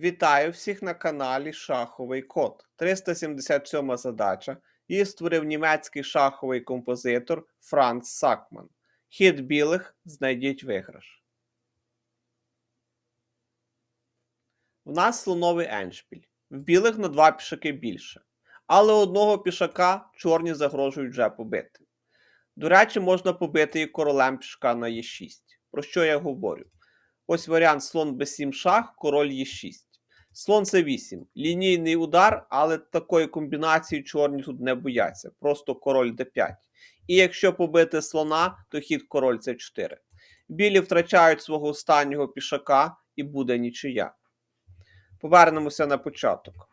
Вітаю всіх на каналі Шаховий Код. 377 задача. Її створив німецький шаховий композитор Франц Сакман. Хід білих знайдіть виграш. У нас слоновий еншпіль. В білих на два пішаки більше. Але одного пішака чорні загрожують вже побити. До речі, можна побити і королем пішка на Е6. Про що я говорю? Ось варіант слон b7 шах, король Е6. Слон С8. Лінійний удар, але такої комбінації чорні тут не бояться. Просто король d5. І якщо побити слона, то хід король С4. Білі втрачають свого останнього пішака і буде нічия. Повернемося на початок.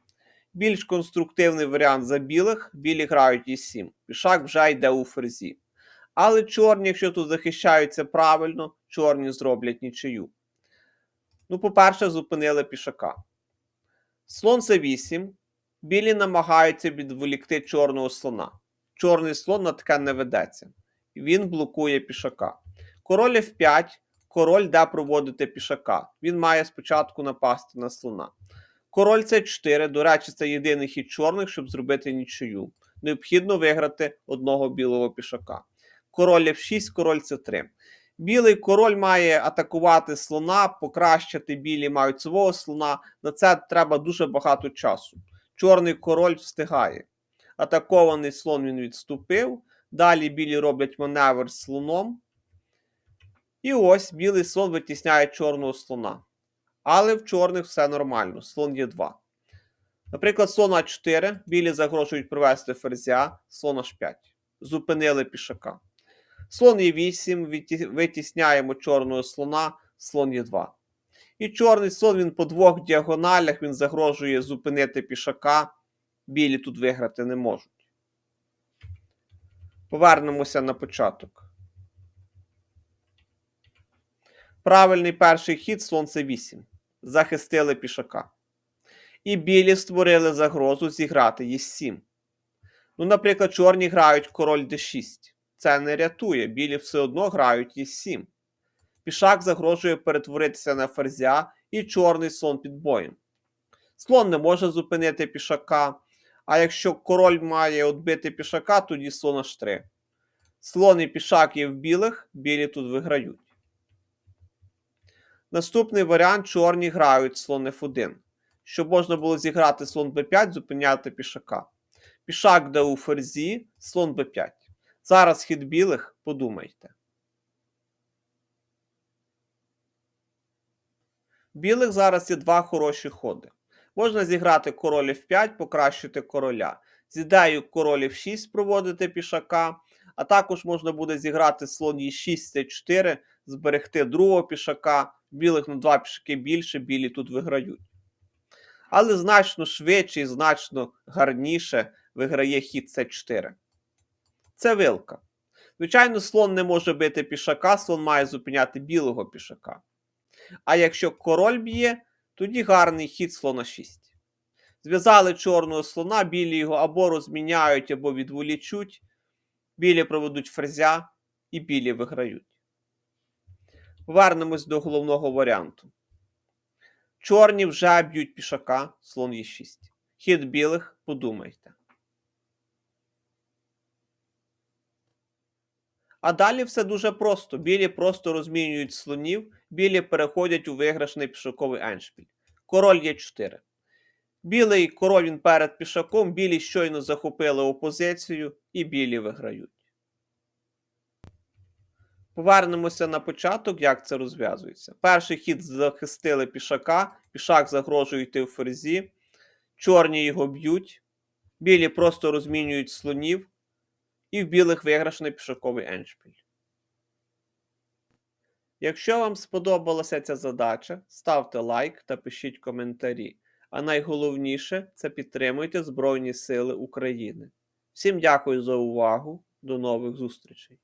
Більш конструктивний варіант за білих, білі грають Е7. Пішак вже йде у ферзі. Але чорні, якщо тут захищаються правильно, чорні зроблять нічию. Ну, по-перше, зупинили пішака. Слон С8. Білі намагаються відволікти чорного слона. Чорний слон на таке не ведеться. Він блокує пішака. Король F5, король де проводити пішака. Він має спочатку напасти на слона. Король С4, до речі, це єдиний хід чорних, щоб зробити нічию. Необхідно виграти одного білого пішака. Король F6, король С3. Білий король має атакувати слона, покращити білі мають свого слона. На це треба дуже багато часу. Чорний король встигає. Атакований слон він відступив. Далі білі роблять маневр з слоном. І ось білий слон витісняє чорного слона. Але в чорних все нормально. Слон є 2. Наприклад, слон А4. Білі загрожують провести ферзя, слон H5. Зупинили пішака. Слон Е8, витісняємо чорного слона, слон Е2. І чорний слон він по двох діагоналях він загрожує зупинити пішака. Білі тут виграти не можуть. Повернемося на початок. Правильний перший хід слон С8. Захистили пішака. І білі створили загрозу зіграти Е7. Ну, наприклад, чорні грають король d6. Це не рятує, білі все одно грають Е7. Пішак загрожує перетворитися на ферзя і чорний слон під боєм. Слон не може зупинити пішака. А якщо король має відбити пішака, тоді слон H3. Слон і пішак є в білих, білі тут виграють. Наступний варіант чорні грають слон F1. Щоб можна було зіграти слон b5, зупиняти пішака. Пішак де у ферзі, слон b5. Зараз хід білих, подумайте. Білих зараз є два хороші ходи. Можна зіграти король F5, покращити короля. З ідеєю король F6 проводити пішака, а також можна буде зіграти слон E6, C4, зберегти другого пішака. Білих на два пішаки більше, білі тут виграють. Але значно швидше і значно гарніше виграє хід С4. Це вилка. Звичайно, слон не може бити пішака, слон має зупиняти білого пішака. А якщо король б'є, тоді гарний хід слона 6. Зв'язали чорного слона, білі його або розміняють, або відволічуть. Білі проведуть ферзя і білі виграють. Повернемось до головного варіанту. Чорні вже б'ють пішака, слон Е6. Хід білих, подумайте. А далі все дуже просто. Білі просто розмінюють слонів, білі переходять у виграшний пішаковий еншпіль. Король є 4. Білий король він перед пішаком, білі щойно захопили опозицію і білі виграють. Повернемося на початок, як це розв'язується. Перший хід захистили пішака, пішак загрожує йти в ферзі, чорні його б'ють, білі просто розмінюють слонів, і в білих виграшний пішоковий еншпіль. Якщо вам сподобалася ця задача, ставте лайк та пишіть коментарі. А найголовніше це підтримуйте Збройні Сили України. Всім дякую за увагу. До нових зустрічей!